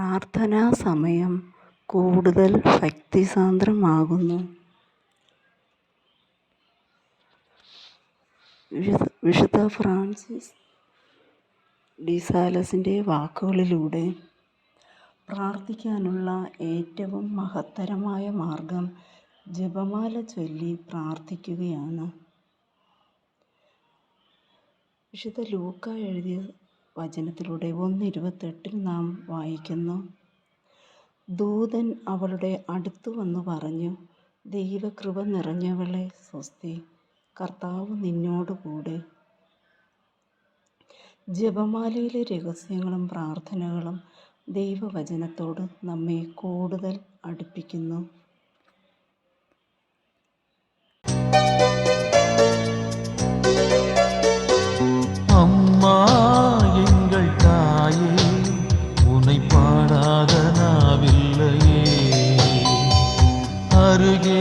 പ്രാർത്ഥനാ സമയം കൂടുതൽ ഭക്തിസാന്ദ്രമാകുന്നു വിശുദ്ധ ഫ്രാൻസിസ് ഡിസാലസിന്റെ വാക്കുകളിലൂടെ പ്രാർത്ഥിക്കാനുള്ള ഏറ്റവും മഹത്തരമായ മാർഗം ജപമാല ചൊല്ലി പ്രാർത്ഥിക്കുകയാണ്. വിശുദ്ധ ലൂക്ക എഴുതിയ വചനത്തിലൂടെ ഒന്ന് ഇരുപത്തെട്ടിൽ നാം വായിക്കുന്നു. ദൂതൻ അവളുടെ അടുത്തു വന്നു പറഞ്ഞു ദൈവകൃപ നിറഞ്ഞവളെ സ്വസ്തി കർത്താവ് നിന്നോടുകൂടെ ജപമാലയിലെ രഹസ്യങ്ങളും പ്രാർത്ഥനകളും ദൈവവചനത്തോട് നമ്മെ കൂടുതൽ അടുപ്പിക്കുന്നു. அருகே